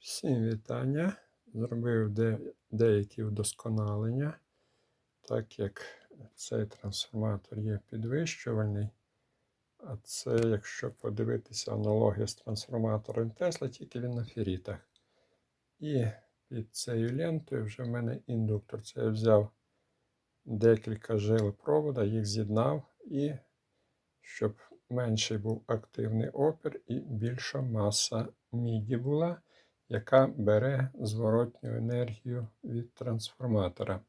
Всім вітання. Зробив де, деякі вдосконалення, так як цей трансформатор є підвищувальний. А це, якщо подивитися аналогію з трансформатором Тесла, тільки він на ферітах. І під цією лентою вже в мене індуктор. Це я взяв декілька жил провода, їх з'єднав, і щоб менший був активний опір і більша маса міді була яка бере зворотню енергію від трансформатора.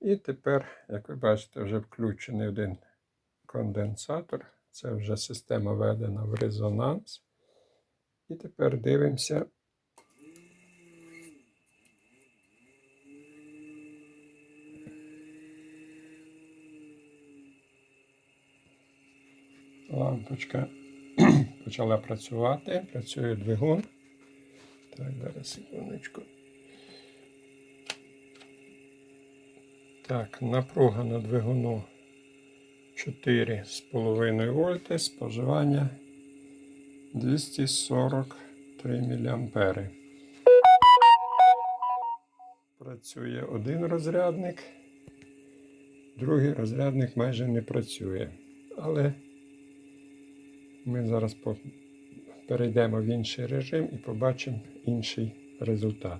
І тепер, як ви бачите, вже включений один конденсатор. Це вже система введена в резонанс. І тепер дивимося. Лампочка почала працювати, працює двигун. Так, зараз секундочку. Так, напруга на двигуну 4,5 вольти, споживання 243 мА. Працює один розрядник, другий розрядник майже не працює. Але ми зараз перейдемо в інший режим і побачимо інший результат.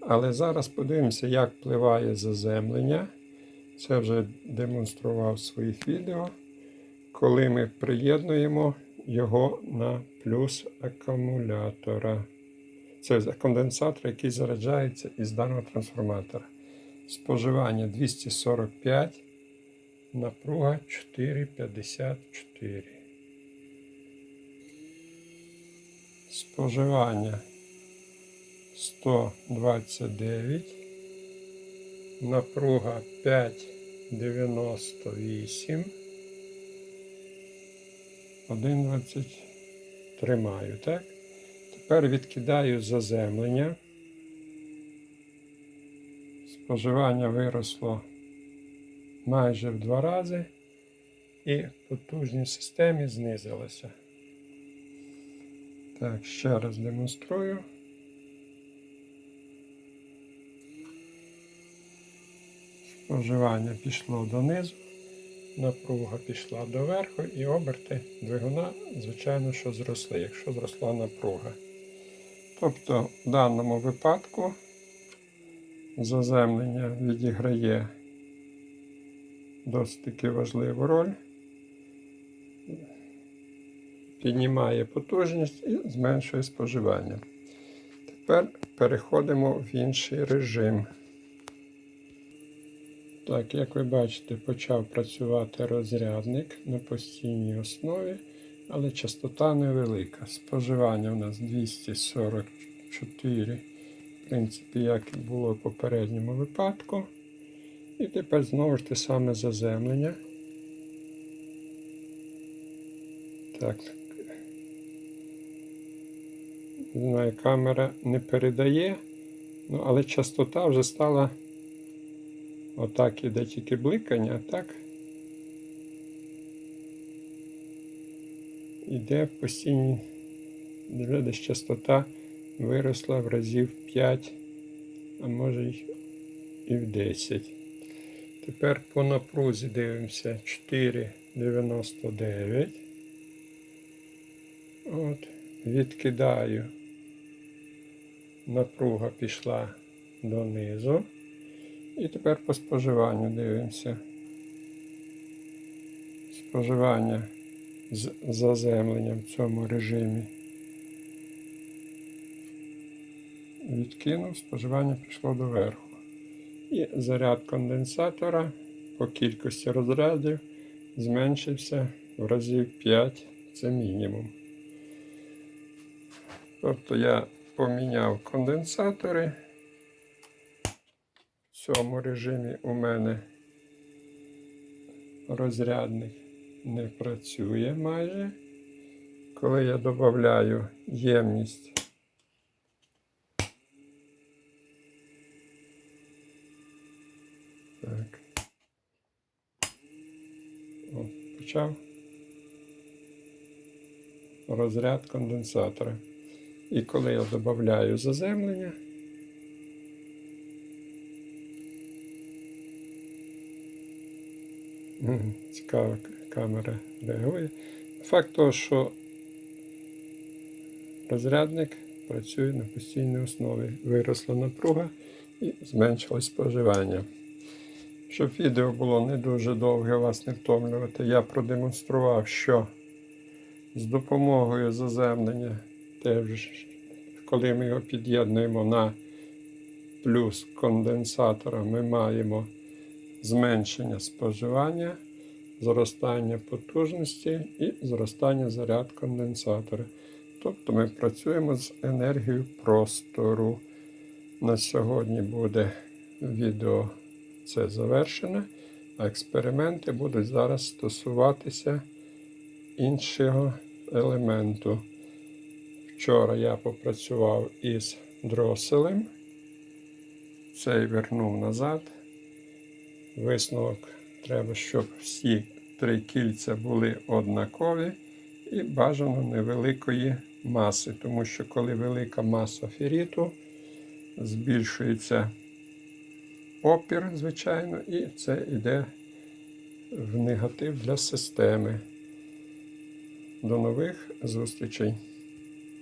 Але зараз подивимося, як впливає заземлення. Це вже демонстрував в своїх відео, коли ми приєднуємо його на плюс акумулятора. Це конденсатор, який заряджається із даного трансформатора. Споживання 245, напруга 4,54. Споживання 129, напруга 5,98, 1,20 тримаю, так? Тепер відкидаю заземлення. Споживання виросло майже в два рази і потужність системі знизилася. Так, ще раз демонструю. Споживання пішло донизу, напруга пішла доверху і оберти двигуна, звичайно, що зросли, якщо зросла напруга. Тобто, в даному випадку заземлення відіграє досить таки важливу роль піднімає потужність і зменшує споживання. Тепер переходимо в інший режим. Так, як ви бачите, почав працювати розрядник на постійній основі, але частота невелика. Споживання у нас 244, в принципі, як і було в попередньому випадку. І тепер знову ж те саме заземлення. Так, камера не передає, ну, але частота вже стала отак іде тільки бликання, так іде постійні, десь частота виросла в разів 5, а може і в 10. Тепер по напрузі дивимося 4,99. От, відкидаю напруга пішла донизу. І тепер по споживанню дивимося. Споживання з заземленням в цьому режимі. Відкинув, споживання пішло доверху. І заряд конденсатора по кількості розрядів зменшився в разів 5, це мінімум. Тобто я поміняв конденсатори. В цьому режимі у мене розрядник не працює майже. Коли я додаю ємність, так, О, почав розряд конденсатора. І коли я додаю заземлення, Мгм, Цікаво, камера реагує. Факт того, що розрядник працює на постійній основі. Виросла напруга і зменшилось споживання. Щоб відео було не дуже довге, вас не втомлювати, я продемонстрував, що з допомогою заземлення, теж, коли ми його під'єднуємо на плюс конденсатора, ми маємо зменшення споживання, зростання потужності і зростання заряд конденсатора. Тобто ми працюємо з енергією простору. На сьогодні буде відео це завершене, а експерименти будуть зараз стосуватися іншого елементу. Вчора я попрацював із дроселем, цей вернув назад. Висновок треба, щоб всі три кільця були однакові і бажано невеликої маси, тому що коли велика маса феріту, збільшується опір, звичайно, і це йде в негатив для системи. До нових зустрічей!